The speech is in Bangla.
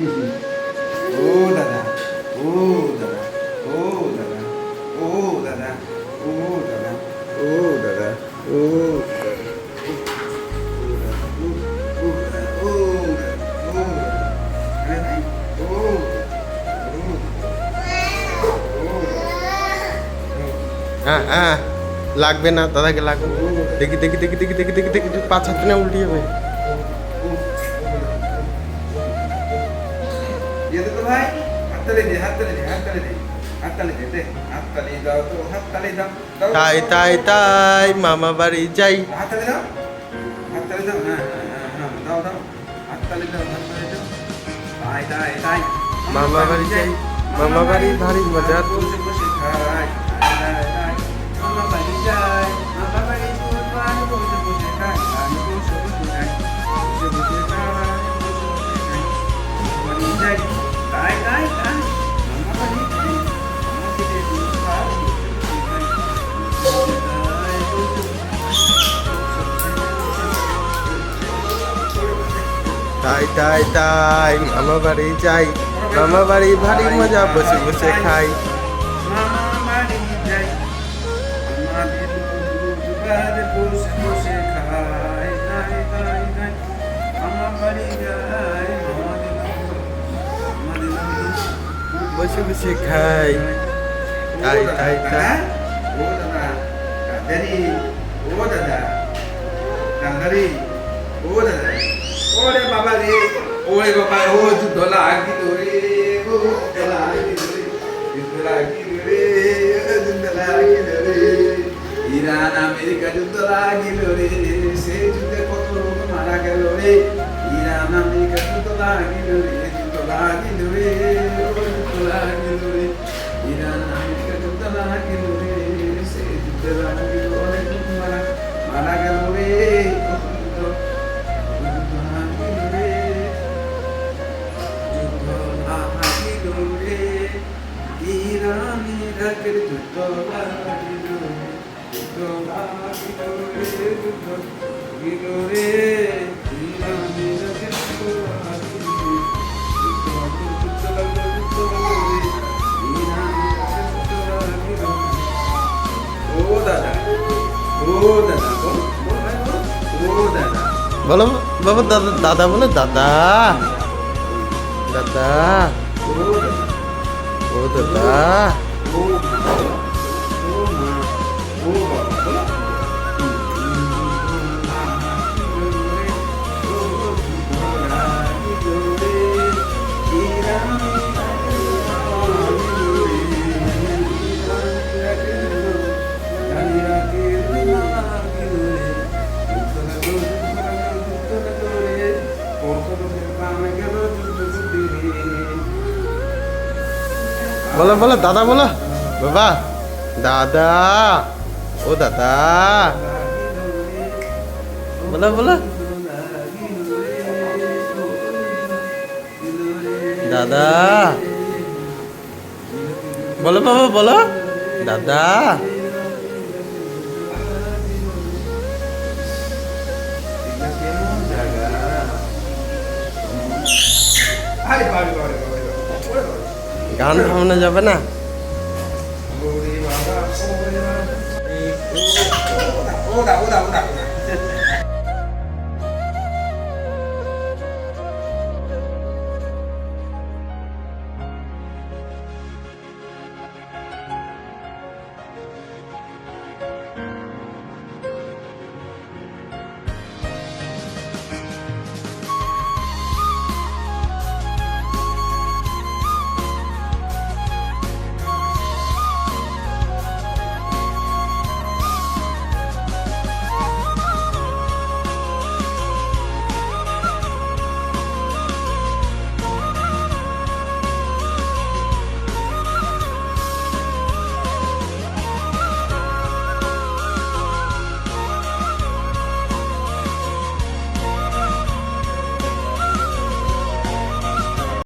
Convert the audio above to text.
ও দাদা ও দাদা ও দাদা ও দাদা ও দাদা ও দাদা ও হ্যাঁ হ্যাঁ লাগবে না দাদাকে লাগবে দেখি দেখি দেখি দেখি দেখি দেখি দেখি পাঁচ হাত না উল্টি হবে কোথায় হাততালি দে হাততালি দে হাততালি দে তাই তাই তাই মামা বাড়ি যাই মামা বাড়ি যাই মামা বাড়ি ভারী মজা তাই তাই তাই মামা বাড়ি যাই। মামা বাড়ি ভারি মজা বসে বসে খাই। বসে বসে খাই। তাই তাই তাই হ্যাঁ? ও দাদা ও দাদা ও দাদা ওরে বাবা রে, ওরে বাবা, ও যুদ্ধ আগি রে ও যুদ্ধ লাগিল রে যুদ্ধ লাগিল রে যুদ্ধ আগি রে ইরান, আমেরিকা যুদ্ধ লাগিল রে সেই যুদ্ধে কত লোক মারা গেল রে। ইরান, আমেরিকা যুদ্ধ লাগিল রে বলো বাবা দাদা দাদা বলে দাদা। দাদা। ও দাদা। বলো বলো, দাদা বলো। বাবা, দাদা, ও দাদা। বলো বলো। দাদা। বলো, বাবা, বলো। দাদা। আরে বাবা বাবা বাবা গান থামানো যাবে না ওরা ওরা ওরে